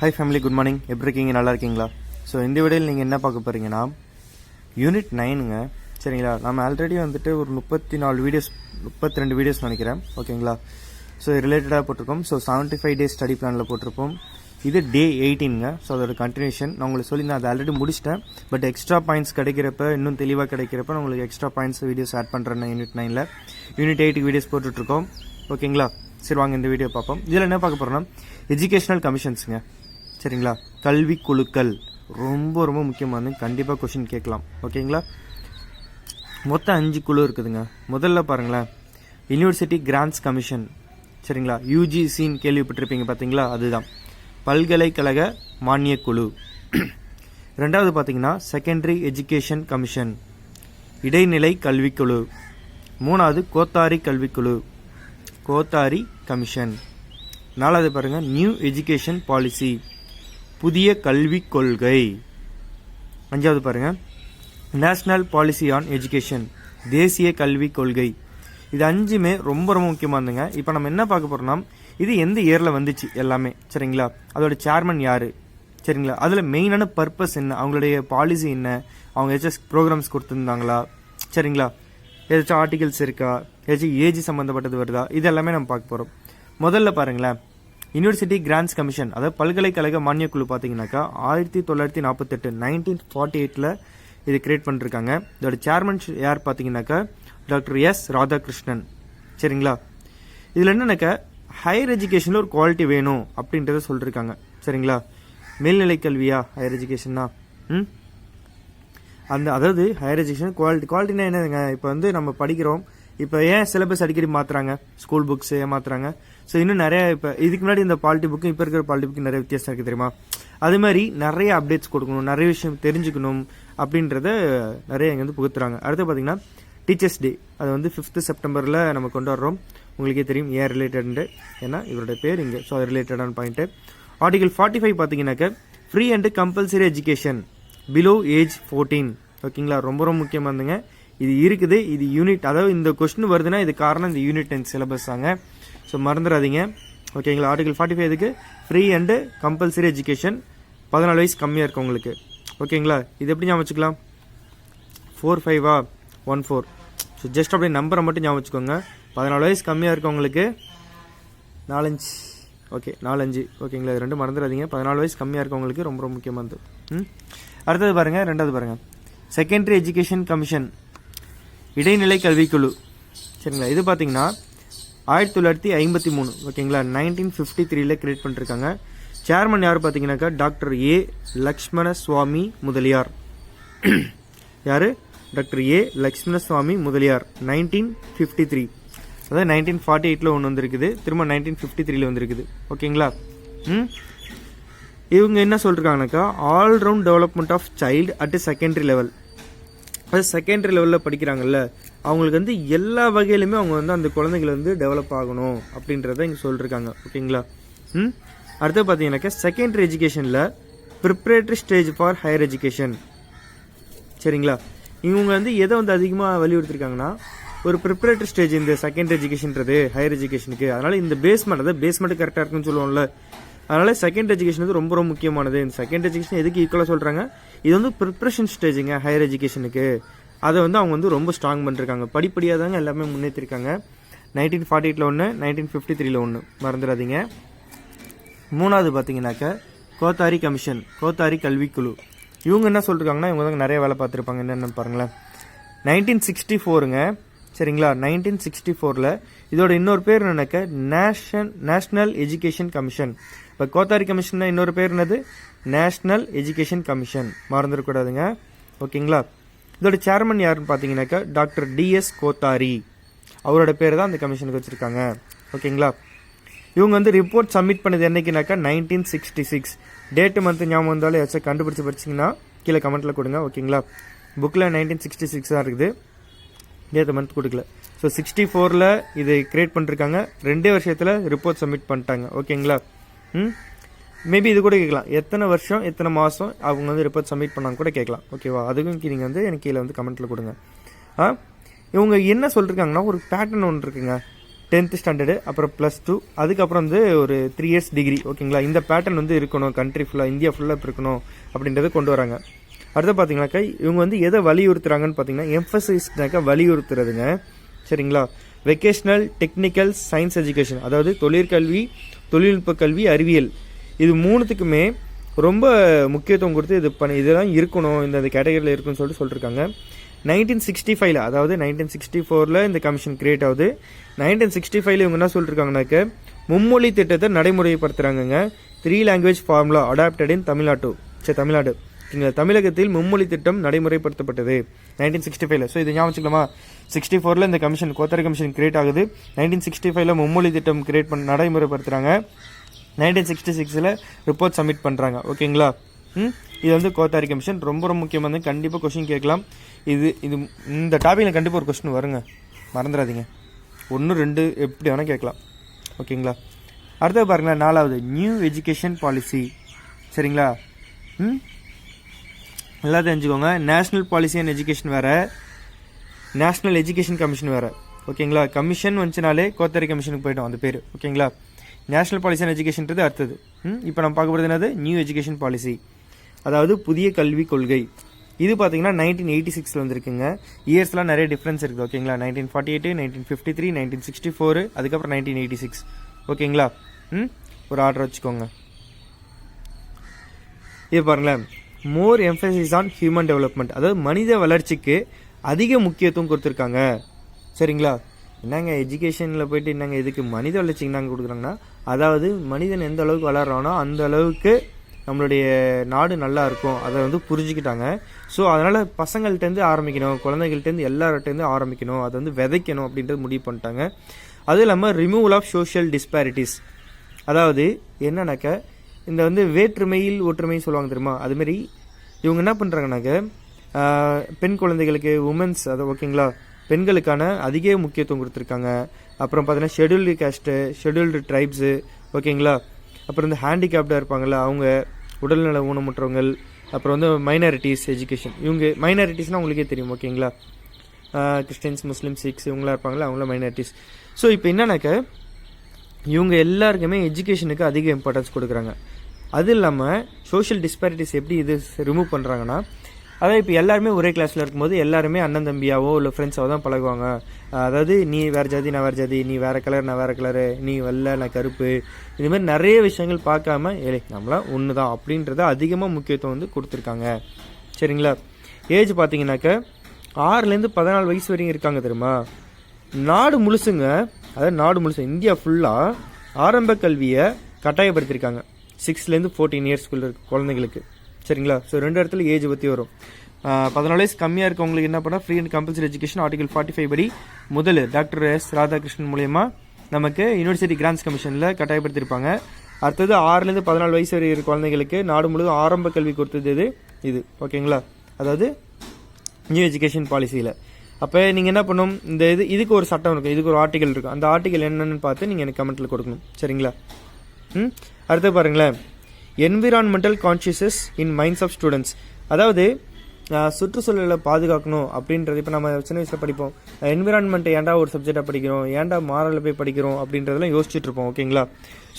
Hi family good morning எப்படி இருக்கீங்க? நல்லா இருக்கீங்களா? ஸோ இந்த வீடியோவில் நீங்கள் என்ன பார்க்க போகிறீங்கன்னா யூனிட் நைனுங்க சரிங்களா? நம்ம ஆல்ரெடி வந்துட்டு ஒரு முப்பத்தி நாலு வீடியோஸ் முப்பத்தி ரெண்டு வீடியோஸ் நினைக்கிறேன் ஓகேங்களா ஸோ ரிலேட்டடாக போட்டிருக்கோம். So seventy five days study பிளானில் போட்டிருப்போம். இது டே எயிட்டீனுங்க ஸோ அதோட கண்டினியூஷன் நான் உங்களுக்கு சொல்லி நான் அதை ஆல்ரெடி முடிச்சிட்டேன். பட் எக்ஸ்ட்ரா பாயிண்ட்ஸ் கிடைக்கிறப்ப இன்னும் தெளிவாக கிடைக்கிறப்ப நான் உங்களுக்கு எக்ஸ்ட்ரா பாயிண்ட்ஸ் வீடியோஸ் ஆட் பண்ணுறேன் யூனிட் நைனில் யூனிட் எயிட்டுக்கு வீடியோஸ் போட்டுட்ருக்கோம். ஓகேங்களா சரி வாங்க இந்த வீடியோ பார்ப்போம். இதில் என்ன பார்க்க போகிறோம்னா எஜுகேஷனல் கமிஷன்ஸுங்க சரிங்களா? கல்வி குழுக்கள் ரொம்ப ரொம்ப முக்கியமானது. கண்டிப்பாக கொஷின் கேட்கலாம். ஓகேங்களா மொத்தம் அஞ்சு குழு இருக்குதுங்க. முதல்ல பாருங்களேன். யூனிவர்சிட்டி கிராண்ட்ஸ் கமிஷன் சரிங்களா? யூஜிசின்னு கேள்விப்பட்டிருப்பீங்க பார்த்தீங்களா அதுதான். பல்கலைக்கழக மானியக் குழு ரெண்டாவது பார்த்தீங்கன்னா செகண்டரி எஜுகேஷன் கமிஷன் இடைநிலை கல்விக்குழு. மூணாவது கோத்தாரி கல்விக்குழு. கோத்தாரி கமிஷன் நாலாவது பாருங்கள் நியூ எஜுகேஷன் பாலிசி புதிய கல்விக் கொள்கை. அஞ்சாவது பாருங்கள் நேஷ்னல் பாலிசி ஆன் எஜுகேஷன் தேசிய கல்விக் கொள்கை. இது அஞ்சுமே ரொம்ப ரொம்ப முக்கியமானதுங்க இப்போ நம்ம என்ன பார்க்க போகிறோம்னா இது எந்த இயரில் வந்துச்சு எல்லாமே சரிங்களா? அதோட சேர்மன் யார்? சரிங்களா? அதில் மெயினான பர்பஸ் என்ன? அவங்களுடைய பாலிசி என்ன? அவங்க ஏதாச்சும் ப்ரோக்ராம்ஸ் கொடுத்துருந்தாங்களா? சரிங்களா? ஏதாச்சும் ஆர்டிகல்ஸ் இருக்கா? ஏதாச்சும் ஏஜ் சம்மந்தப்பட்டது வருதா? இது எல்லாமே நம்ம பார்க்க போகிறோம் முதல்ல பாருங்களேன். யூனிவர்சிட்டி கிராண்ட்ஸ் கமிஷன் அதாவது பல்கலைக்கழக மானியக் குழு பார்த்தீங்கன்னாக்கா ஆயிரத்தி தொள்ளாயிரத்தி நாற்பத்தெட்டு நைன்டீன் ஃபார்ட்டி எயிட்டில் இது கிரியேட் பண்ணிருக்காங்க. இதோட சேர்மன் யார் பார்த்தீங்கன்னாக்கா டாக்டர் எஸ் ராதாகிருஷ்ணன் சரிங்களா? இதில் என்னன்னாக்கா ஹையர் எஜுகேஷனில் ஒரு குவாலிட்டி வேணும் அப்படின்றத சொல்லியிருக்காங்க சரிங்களா? மேல்நிலை கல்வியா ஹையர் எஜுகேஷன்னா ம்? அந்த அதாவது ஹையர் எஜுகேஷன் குவாலிட்டி குவாலிட்டினா என்னதுங்க? இப்போ வந்து நம்ம படிக்கிறோம் இப்போ ஏன் சிலபஸ் அடிக்கடி மாத்துறாங்க? ஸ்கூல் புக்ஸ் ஏன் மாற்றுறாங்க ஸோ இன்னும் நிறைய இப்போ இதுக்கு முன்னாடி இந்த பாலிட்டி புக்கும் இப்போ இருக்கிற பாலிட்டி புக்கு நிறைய வித்தியாசம் இருக்குது தெரியுமா? அது மாதிரி நிறைய அப்டேட்ஸ் கொடுக்கணும் நிறைய விஷயம் தெரிஞ்சுக்கணும் அப்படின்றத நிறைய இங்கே வந்து புகுத்துறாங்க. அடுத்து பார்த்தீங்கன்னா டீச்சர்ஸ் டே அது வந்து ஃபிஃப்த்து செப்டம்பரில் நம்ம கொண்டு வர்றோம். உங்களுக்கே தெரியும் ஏன் ரிலேட்டட்ண்டு ஏன்னா இவருடைய பேர் இங்கே. ஸோ அது ரிலேட்டடான பாயிண்ட்டு ஆர்டிகல் ஃபார்ட்டி ஃபைவ் பார்த்தீங்கன்னாக்க free and compulsory education below age fourteen ஓகேங்களா ரொம்ப ரொம்ப முக்கியமாக இருந்துங்க. இது இருக்குது இது யூனிட் அதாவது இந்த கொஸ்டின் வருதுன்னா இது காரணம் இந்த யூனிட் டென் சிலபஸ் தாங்க. ஸோ மறந்துடாதீங்க. ஓகேங்களா ஆர்டிகல் ஃபார்ட்டி ஃபைவ் இதுக்கு ஃப்ரீ அண்டு கம்பல்சரி எஜுகேஷன் பதினாலு வயசு கம்மியாக இருக்கும் உங்களுக்கு ஓகேங்களா இது எப்படி ஞாபகம் வச்சுக்கலாம்? ஃபோர் ஃபைவா ஒன் ஃபோர் ஸோ ஜஸ்ட் அப்படியே நம்பரை மட்டும் ஞாபகம் வச்சுக்கோங்க. பதினாலு வயசு கம்மியாக இருக்கவங்களுக்கு நாலஞ்சு. ஓகே நாலஞ்சு. ஓகேங்களா இது ரெண்டு மறந்துடாதீங்க. பதினாலு வயசு கம்மியாக இருக்கவங்களுக்கு ரொம்ப ரொம்ப முக்கியமானது. ம்? அடுத்தது பாருங்கள் ரெண்டாவது பாருங்கள் செகண்டரி எஜுகேஷன் கமிஷன் இடைநிலை கல்விக்குழு. சரிங்களா? இது பார்த்தீங்கன்னா ஆயிரத்தி தொள்ளாயிரத்தி ஐம்பத்தி மூணு ஓகேங்களா? நைன்டீன் ஃபிஃப்டி த்ரீல கிரியேட் பண்ணிருக்காங்க. சேர்மன் யார் பார்த்தீங்கன்னாக்கா டாக்டர் ஏ லக்ஷ்மண சுவாமி முதலியார். யார்? Doctor A Lakshmana Swami Mudaliar. Nineteen fifty three அதாவது நைன்டீன் ஃபார்ட்டி எயிட்டில் ஒன்று வந்திருக்குது. திரும்ப நைன்டீன் ஃபிஃப்டி த்ரீல வந்திருக்குது. ஓகேங்களா? ம்? இவங்க என்ன சொல்றாங்கனாக்கா all round development of child at secondary level first secondary லெவலில் படிக்கிறாங்கல்ல அவங்களுக்கு வந்து எல்லா வகையிலுமே அவங்க வந்து அந்த குழந்தைகள் வந்து டெவலப் ஆகணும் அப்படின்றத இங்கே சொல்லியிருக்காங்க ஓகேங்களா? ம்? அடுத்து பார்த்தீங்கன்னாக்கா secondary எஜுகேஷனில் preparatory stage for higher education சரிங்களா? இவங்க வந்து எதை வந்து அதிகமாக வலியுறுத்திருக்காங்கன்னா ஒரு ப்ரிப்ரேட்டரி ஸ்டேஜ் இந்த செகண்டரி எஜுகேஷன்றது ஹையர் எஜுகேஷனுக்கு அதனால் இந்த பேஸ்மெண்ட் அதாவது பேஸ்மெண்ட் கரெக்டாக இருக்குன்னு சொல்லுவோம்ல. அதனால் செகண்ட் எஜுகேஷன் வந்து ரொம்ப ரொம்ப முக்கியமானது. இந்த செகண்ட் எஜுகேஷன் எதுக்கு ஈக்குவலாக சொல்கிறாங்க இது வந்து ப்ரிப்ரேஷன் ஸ்டேஜுங்க ஹையர் எஜுகேஷனுக்கு அதை வந்து அவங்க வந்து ரொம்ப ஸ்ட்ராங் பண்ணிருக்காங்க. படிப்படியாக தாங்க எல்லாமே முன்னேற்றிருக்காங்க நைன்டீன் ஃபார்ட்டி எயிட்டில் ஒன்று நைன்டீன் ஃபிஃப்டி த்ரீல ஒன்று மறந்துடாதீங்க. மூணாவது பார்த்தீங்கன்னாக்க கோத்தாரி கமிஷன் கோத்தாரி கல்விக்குழு. இவங்க என்ன சொல்லிருக்காங்கன்னா இவங்க தான் நிறைய வேலை பார்த்துருப்பாங்க. என்னென்னு பாருங்களேன். நைன்டீன் சிக்ஸ்டி ஃபோருங்க சரிங்களா? நைன்டீன் சிக்ஸ்டி ஃபோரில் இதோட இன்னொரு பேர் என்னன்னாக்க நேஷன் நேஷ்னல் எஜுகேஷன் கமிஷன் இப்போ கோத்தாரி கமிஷன் இன்னொரு பேர் என்னது? நேஷ்னல் எஜுகேஷன் கமிஷன் மறந்துடக்கூடாதுங்க ஓகேங்களா? இதோட சேர்மன் யாருன்னு பார்த்தீங்கன்னாக்கா டாக்டர் டிஎஸ் கோத்தாரி. அவரோட பேர் தான் அந்த கமிஷனுக்கு வச்சுருக்காங்க. ஓகேங்களா? இவங்க வந்து ரிப்போர்ட் சப்மிட் பண்ணது என்னைக்குனாக்கா nineteen sixty six date month ஞாபகம் வந்தாலும் ஏதாச்சும் கண்டுபிடிச்சி படிச்சிங்கன்னா கீழே கமெண்ட்டில் கொடுங்க. ஓகேங்களா? புக்கில் நைன்டீன் சிக்ஸ்டி சிக்ஸ் தான் இருக்குது. நேற்று மந்த் கொடுக்கல. ஸோ சிக்ஸ்டி ஃபோரில் இது கிரியேட் பண்ணிருக்காங்க. ரெண்டே வருஷத்தில் ரிப்போர்ட் சப்மிட் பண்ணிட்டாங்க. ஓகேங்களா ம்? மேபி இது கூட கேட்கலாம். எத்தனை வருஷம் எத்தனை மாதம் அவங்க வந்து ரிப்போர்ட் சப்மிட் பண்ணாங்க கூட கேட்கலாம். ஓகேவா அதுக்கும் நீங்கள் வந்து எனக்கு கீழே வந்து கமெண்ட்டில் கொடுங்க. ஆ? இவங்க என்ன சொல்லியிருக்காங்கன்னா ஒரு பேட்டர்ன் ஒன்று இருக்குங்க. டென்த்து ஸ்டாண்டர்டு அப்புறம் ப்ளஸ் டூ அதுக்கப்புறம் வந்து ஒரு த்ரீ இயர்ஸ் டிகிரி ஓகேங்களா இந்த பேட்டர்ன் வந்து இருக்கணும். கண்ட்ரி ஃபுல்லாக இந்தியா ஃபுல்லாக இருக்கணும் அப்படின்றத கொண்டு வராங்க. அடுத்து பார்த்தீங்கன்னாக்கா இவங்க வந்து எதை வலியுறுத்துறாங்கன்னு பார்த்தீங்கன்னா எம்ஃபசைஸ்னாக்கா வலியுறுத்துறதுங்க. சரிங்களா? வெக்கேஷ்னல் டெக்னிக்கல் சயின்ஸ் எஜுகேஷன் அதாவது தொழிற்கல்வி தொழில்நுட்ப கல்வி அறிவியல். இது மூணுத்துக்குமே ரொம்ப முக்கியத்துவம் கொடுத்து இது பண்ணி இதெல்லாம் இருக்கணும் இந்த அந்த கேட்டகரியில் இருக்குன்னு சொல்லிட்டு சொல்லியிருக்காங்க நைன்டீன் சிக்ஸ்டி ஃபைவ்ல அதாவது நைன்டீன் சிக்ஸ்டி ஃபோரில் இந்த கமிஷன் கிரியேட் ஆகுது. நைன்டீன் சிக்ஸ்டி ஃபைவ்ல இவங்க என்ன சொல்லியிருக்காங்கனாக்க மும்மொழி திட்டத்தை நடைமுறைப்படுத்துகிறாங்கங்க three language formula adopted in Tamil Nadu சரி தமிழ்நாடு. இங்கே தமிழகத்தில் மும்மொழி திட்டம் நடைமுறைப்படுத்தப்பட்டது. நைன்டீன் சிக்ஸ்டி ஃபைவ்ல ஸோ இது ஞாபகம் வச்சுக்கலாமா? சிக்ஸ்டி ஃபோரில் இந்த கமிஷன் கோத்தரை கமிஷன் கிரியேட் ஆகுது. நைன்டீன் சிக்ஸ்டி ஃபைவ்ல மும்மொழி திட்டம் கிரியேட் பண்ண நடைமுறைப்படுத்துகிறாங்க நைன்டீன் சிக்ஸ்டி சிக்ஸில் ரிப்போர்ட் சப்மிட் பண்ணுறாங்க ஓகேங்களா? ம்? இது வந்து கோத்தாரி கமிஷன் ரொம்ப ரொம்ப முக்கியமானது கண்டிப்பாக கொஷின் கேட்கலாம். இது இது இந்த டாப்பிக்கில் கண்டிப்பாக ஒரு கொஸ்டின் வருங்க. மறந்துடாதீங்க. ஒன்று ரெண்டு எப்படி வேணால் கேட்கலாம். ஓகேங்களா? அடுத்தது பாருங்களேன் நாலாவது. நியூ எஜுகேஷன் பாலிசி சரிங்களா? ம்? நல்லா தெரிஞ்சுக்கோங்க. நேஷ்னல் பாலிசி அண்ட் எஜுகேஷன் வேறு. நேஷ்னல் எஜுகேஷன் கமிஷன் வேறு. ஓகேங்களா கமிஷன் வந்துச்சுனாலே கோத்தரி கமிஷனுக்கு போய்ட்டோம் அந்த பேர். ஓகேங்களா நேஷனல் பாலிசி அண்ட் எஜுகேஷன்றது அடுத்தது. ம்? இப்போ நம்ம பார்க்க போகிறது என்னது? நியூ எஜுகேஷன் பாலிசி அதாவது புதிய கல்விக் கொள்கை. இது பார்த்தீங்கன்னா நைன்டீன் எயிட்டி சிக்ஸில் வந்திருக்குங்க. இயர்ஸ்லாம் நிறைய டிஃப்ரென்ஸ் இருக்குது. ஓகேங்களா nineteen forty eight nineteen fifty three nineteen sixty four அதுக்கப்புறம் நைன்டீன் எயிட்டி சிக்ஸ் ஓகேங்களா ம்? ஒரு ஆர்டர் வச்சுக்கோங்க. இது பாருங்களேன். More emphasis on human development அதாவது மனித வளர்ச்சிக்கு அதிக முக்கியத்துவம் கொடுத்துருக்காங்க. சரிங்களா? என்னங்க எஜுகேஷனில் போயிட்டு என்னங்க இதுக்கு மனித வளர்ச்சிக்கு நாங்கள் கொடுக்குறாங்கன்னா அதாவது மனிதன் எந்த அளவுக்கு வளர்றானோ அந்த அளவுக்கு நம்மளுடைய நாடு நல்லா இருக்கும். அதை வந்து புரிஞ்சுக்கிட்டாங்க. ஸோ அதனால் பசங்கள்கிட்டேருந்து ஆரம்பிக்கணும் குழந்தைகள்கிட்டேருந்து எல்லார்கிட்டேருந்து ஆரம்பிக்கணும் அதை வந்து விதைக்கணும் அப்படின்றது முடிவு பண்ணிட்டாங்க. அதுவும் இல்லாமல் ரிமூவல் ஆஃப் சோஷியல் டிஸ்பாரிட்டிஸ் அதாவது என்னன்னாக்க இந்த வந்து வேற்றுமையில் ஒற்றுமைன்னு சொல்லுவாங்க தெரியுமா? அதுமாரி இவங்க என்ன பண்ணுறாங்கனாக்க பெண் குழந்தைகளுக்கு உமன்ஸ் அது ஓகேங்களா பெண்களுக்கான அதிக முக்கியத்துவம் கொடுத்துருக்காங்க. அப்புறம் பார்த்தீங்கன்னா ஷெடியூல்டு கேஸ்ட்டு ஷெட்யூல்டு ட்ரைப்ஸு ஓகேங்களா அப்புறம் இந்த ஹேண்டிகேப்டாக இருப்பாங்கள்ல அவங்க உடல்நல ஊனமுற்றவங்கள் அப்புறம் வந்து மைனாரிட்டிஸ் எஜுகேஷன் இவங்க மைனாரிட்டிஸ்னால் உங்களுக்கே தெரியும் ஓகேங்களா கிறிஸ்டின்ஸ் முஸ்லீம் சிக்ஸ் இவங்களாம் இருப்பாங்களா அவங்களாம் மைனாரிட்டிஸ் ஸோ இப்போ என்னன்னாக்க இவங்க எல்லாருக்குமே எஜுகேஷனுக்கு அதிக இம்பார்ட்டன்ஸ் கொடுக்குறாங்க. அது இல்லாமல் சோஷியல் டிஸ்பாரிட்டிஸ் எப்படி இது ரிமூவ் பண்ணுறாங்கன்னா அதாவது இப்போ எல்லாருமே ஒரே கிளாஸில் இருக்கும்போது எல்லாருமே அண்ணன் தம்பியாவோ இல்லை ஃப்ரெண்ட்ஸாவோ தான் பழகுவாங்க. அதாவது நீ வேறு ஜாதி நான் வேறு ஜாதி நீ வேறு கலர் நான் வேறு கலரு நீ வெள்ளை நான் கருப்பு. இது மாதிரி நிறைய விஷயங்கள் பார்க்காம ஏழை நம்மளாம் ஒன்று தான் அப்படின்றத அதிகமாக முக்கியத்துவம் வந்து கொடுத்துருக்காங்க. சரிங்களா? ஏஜ் பார்த்தீங்கன்னாக்க ஆறுலேருந்து பதினாலு வயசு வரைக்கும் இருக்காங்க தெரியுமா? நாடு முழுசுங்க அதாவது நாடு முழுசு இந்தியா ஃபுல்லாக ஆரம்ப கல்வியை கட்டாயப்படுத்தியிருக்காங்க சிக்ஸ்லேருந்து ஃபோர்டீன் இயர்ஸ்க்குள்ள இருக்க குழந்தைங்களுக்கு சரிங்களா? ஸோ ரெண்டு இடத்துல ஏஜ் பற்றி வரும். பதினாலு வயசு கம்மியாக இருக்கவங்களுக்கு என்ன பண்ணால் free and compulsory education article forty five படி முதல் டாக்டர் எஸ் ராதாகிருஷ்ணன் மூலயமா நமக்கு யூனிவர்சிட்டி கிராண்ட்ஸ் கமிஷனில் கட்டாயப்படுத்தியிருப்பாங்க அடுத்தது ஆறுலேருந்து பதினாலு வயசு வரை குழந்தைங்களுக்கு நாடு முழுவதும் ஆரம்ப கல்வி கொடுத்தது இது இது. ஓகேங்களா? அதாவது நியூ எஜுகேஷன் பாலிசியில் அப்போ நீங்கள் என்ன பண்ணும் இந்த இது இதுக்கு ஒரு சட்டம் இருக்கும். இதுக்கு ஒரு ஆர்டிகல் இருக்கும். அந்த ஆர்டிகல் என்னென்னு பார்த்து நீங்கள் எனக்கு கமெண்ட்டில் கொடுக்கணும். சரிங்களா? அடுத்து பாருங்களேன். Environmental consciousness in minds of students அதாவது சுற்றுச்சூழலை பாதுகாக்கணும் அப்படின்றது இப்போ நம்ம சின்ன வயசில் படிப்போம். என்விரான்மெண்ட்டை ஏன்டா ஒரு சப்ஜெக்டாக படிக்கிறோம்? ஏன்டா மாரலில் போய் படிக்கிறோம்? அப்படின்றதெல்லாம் யோசிச்சுட்டு இருப்போம் ஓகேங்களா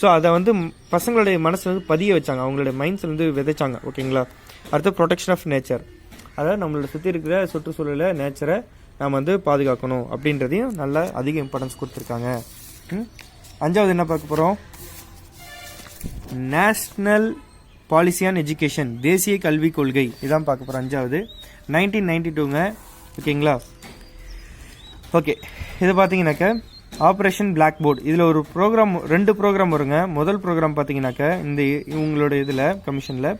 ஸோ அதை வந்து பசங்களுடைய மனசில் வந்து பதிய வச்சாங்க. அவங்களுடைய மைண்ட்ஸில் வந்து விதைச்சாங்க ஓகேங்களா அடுத்து ப்ரொடெக்ஷன் ஆஃப் நேச்சர் அதாவது நம்மளோட சுற்றி இருக்கிற சுற்றுச்சூழலை நேச்சரை நம்ம வந்து பாதுகாக்கணும் அப்படின்றதையும் நல்ல அதிக இம்பார்ட்டன்ஸ் கொடுத்துருக்காங்க. ம்? அஞ்சாவது என்ன பார்க்க போகிறோம் நேஷ்னல் பாலிசி ஆன் எஜுகேஷன் தேசிய கல்விக் கொள்கை. இதான் பார்க்க போகிறோம் அஞ்சாவது. நைன்டீன் நைன்டி டூங்க ஓகேங்களா? ஓகே. இது பார்த்தீங்கன்னாக்க ஆப்ரேஷன் பிளாக் போர்டு இதில் ஒரு ப்ரோக்ராம் ரெண்டு ப்ரோக்ராம் வருங்க. முதல் ப்ரோக்ராம் பார்த்தீங்கன்னாக்க இந்த இவங்களோட இதில் கமிஷனில்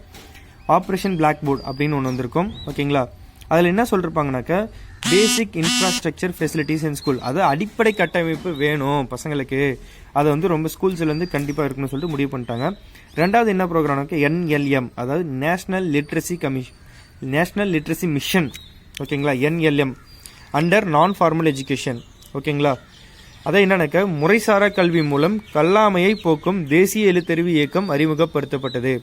ஆப்ரேஷன் பிளாக் போர்டு அப்படின்னு ஒன்று வந்திருக்கும். ஓகேங்களா? அதில் என்ன சொல்லிருப்பாங்கனாக்க basic infrastructure facilities in school அது அடிப்படை கட்டமைப்பு வேணும் பசங்களுக்கு. அதை வந்து ரொம்ப ஸ்கூல்ஸ்லேருந்து கண்டிப்பாக இருக்குன்னு சொல்லிட்டு முடிவு பண்ணிட்டாங்க. ரெண்டாவது என்ன ப்ரோக்ராம்னாக்க என்எல்எம் அதாவது national literacy commission national literacy mission ஓகேங்களா NLM under non formal education ஓகேங்களா அதை என்னன்னாக்க முறைசாரா கல்வி மூலம் கல்லாமையை போக்கும் தேசிய எழுத்தறிவு இயக்கம் அறிமுகப்படுத்தப்பட்டது.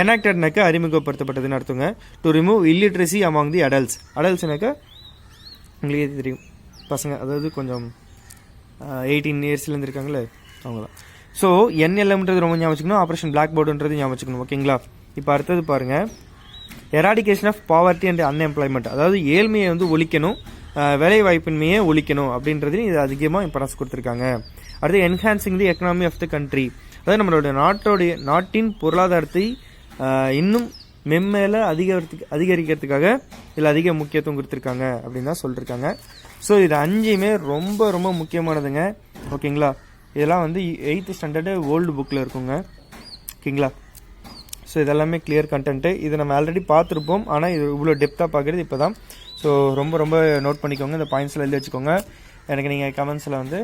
எனாக்டட்னாக்க அறிமுகப்படுத்தப்பட்டதுன்னு அர்த்தங்க. To remove illiteracy among the adults அடல்ட்ஸ்னாக்க உங்களுக்கே தெரியும். பசங்க அதாவது கொஞ்சம் எயிட்டீன் இயர்ஸ்லேருந்து இருக்காங்களே அவங்க தான் ஸோ என்எல்எம்ன்றது ரொம்ப ஞாபகம் வச்சுக்கணும். ஆப்ரேஷன் பிளாக் போர்டுன்றது ஞாபகம் வச்சுக்கணும். ஓகேங்களா? இப்போ அடுத்தது பாருங்கள் eradication of poverty and unemployment அதாவது ஏழ்மையை வந்து ஒழிக்கணும் வேலை வாய்ப்பின்மையை ஒழிக்கணும் அப்படின்றதுலையும் இது அதிகமாக இம்பார்ட்டன்ஸ் கொடுத்துருக்காங்க. அடுத்து enhancing the economy of the country அதாவது நம்மளோட நாட்டோடைய நாட்டின் பொருளாதாரத்தை இன்னும் மெம்மேல அதிகரித்து அதிகரிக்கிறதுக்காக இதில் அதிக முக்கியத்துவம் கொடுத்துருக்காங்க அப்படின்னு தான் சொல்லியிருக்காங்க ஸோ இது அஞ்சுமே ரொம்ப ரொம்ப முக்கியமானதுங்க. ஓகேங்களா இதெல்லாம் வந்து எயித்து ஸ்டாண்டர்டு ஓல்டு புக்கில் இருக்குங்க. ஓகேங்களா ஸோ இதெல்லாமே கிளியர் கண்டென்ட்டு இது நம்ம ஆல்ரெடி பார்த்துருப்போம். ஆனால் இது இவ்வளோ டெப்த்தாக பார்க்குறது இப்போ தான் ஸோ ரொம்ப ரொம்ப நோட் பண்ணிக்கோங்க. இந்த பாயிண்ட்ஸில் எழுதி வச்சுக்கோங்க. எனக்கு நீங்கள் கமெண்ட்ஸில் வந்து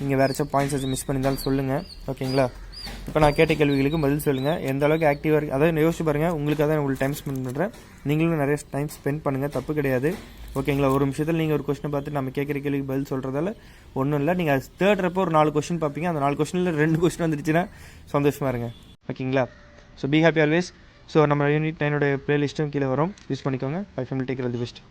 நீங்கள் வேறு ஏதாச்சும் பாயிண்ட்ஸ் வச்சு மிஸ் பண்ணியிருந்தாலும் சொல்லுங்கள் ஓகேங்களா இப்போ நான் கேட்ட கேள்விகளுக்கு பதில் சொல்லுங்கள் எந்த அளவுக்கு ஆக்டிவாக இருக்குது அதாவது யோசிச்சு பாருங்கள் உங்களுக்கு தான் உங்களுக்கு டைம் ஸ்பெண்ட் பண்ணுறேன் நீங்களும் நிறைய டைம் ஸ்பெண்ட் பண்ணுங்கள் தப்பு கிடையாது. ஓகேங்களா ஒரு நிமிஷத்தில் நீங்கள் ஒரு கொஸ்டினை பார்த்து நம்ம கேட்குற கேள்விக்கு பதில் சொல்கிறதால ஒன்றும் இல்லை. நீங்கள் தேர்ட் ரப்போ ஒரு நாலு கொஸ்டின் பார்ப்பீங்க. அந்த நாலு கொஸ்டினில் ரெண்டு கொஸ்டின் வந்துருச்சுன்னா சந்தோஷமாக இருங்க. ஓகேங்களா so be happy always so நம்ம யூனிட் நைனோட ப்ளேலிஸ்ட்டும் கீழே வரும். யூஸ் பண்ணிக்கோங்க. Bye family take the best